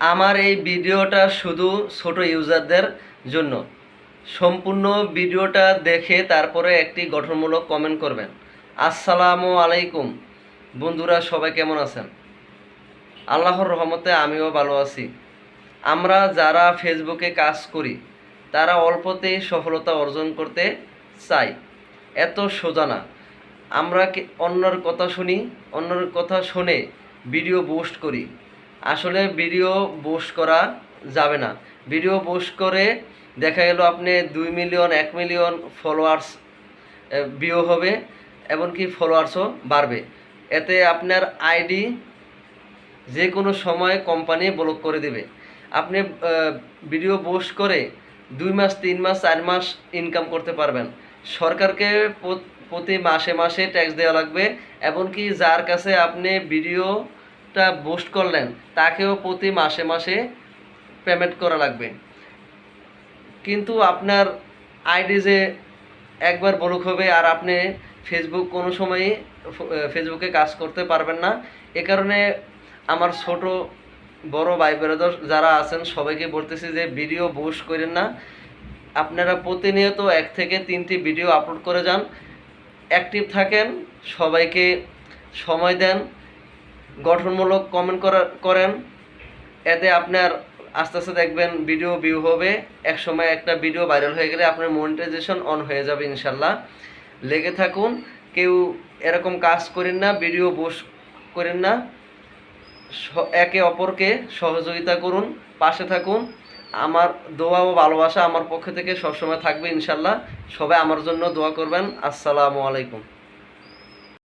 আমার এই ভিডিওটা শুধু ছোট ইউজারদের জন্য। সম্পূর্ণ ভিডিওটা দেখে তারপরে একটি গঠনমূলক কমেন্ট করবেন। আসসালামু আলাইকুম। বন্ধুরা, সবাই কেমন আছেন? আল্লাহর রহমতে আমিও ভালো আছি। আমরা যারা ফেসবুকে কাজ করি, তারা অল্পতেই সফলতা অর্জন করতে চাই। এত সোজা না। আমরা অন্যর কথা শুনি, অন্যর কথা শুনে ভিডিও পোস্ট করি। আসলে ভিডিও পোস্ট করা যাবে না। ভিডিও পোস্ট করে দেখা গেল আপনি দুই মিলিয়ন এক মিলিয়ন ফলোয়ার্স ভিউ হবে, এমনকি ফলোয়ার্সও বাড়বে। এতে আপনার আইডি যে কোনো সময় কোম্পানি ব্লক করে দেবে। আপনি ভিডিও পোস্ট করে দুই মাস, তিন মাস, চার মাস ইনকাম করতে পারবেন। সরকারকে প্রতি মাসে মাসে ট্যাক্স দেওয়া লাগবে, এমনকি যার কাছে আপনি ভিডিওটা পোস্ট করলেন, তাকেও প্রতি মাসে মাসে পেমেন্ট করা লাগবে। কিন্তু আপনার আইডি যে একবার ব্লক হবে, আর আপনি ফেসবুক কোনো সময়ই ফেসবুকে কাজ করতে পারবেন না। এ কারণে আমার ছোট, বড় ভাই বেরোদর যারা আছেন, সবাইকে বলতেছি যে ভিডিও পোস্ট করেন না। আপনারা প্রতিনিয়ত এক থেকে তিনটি ভিডিও আপলোড করে যান। অ্যাক্টিভ থাকেন, সবাইকে সময় দেন। গঠনমূলক কমেন্ট করেন। এতে আপনার আস্তে আস্তে দেখবেন ভিডিও ভিউ হবে। এক সময় একটা ভিডিও ভাইরাল হয়ে গেলে আপনার মনিটাইজেশন অন হয়ে যাবে ইনশাল্লাহ। লেগে থাকুন, কেউ এরকম কাজ করেন না ভিডিও বস করেন না। একে অপরকে সহযোগিতা করুন, পাশে থাকুন। আমার দোয়া ও ভালোবাসা আমার পক্ষ থেকে সবসময় থাকবে ইনশাল্লাহ। সবাই আমার জন্য দোয়া করবেন। আসসালামু আলাইকুম।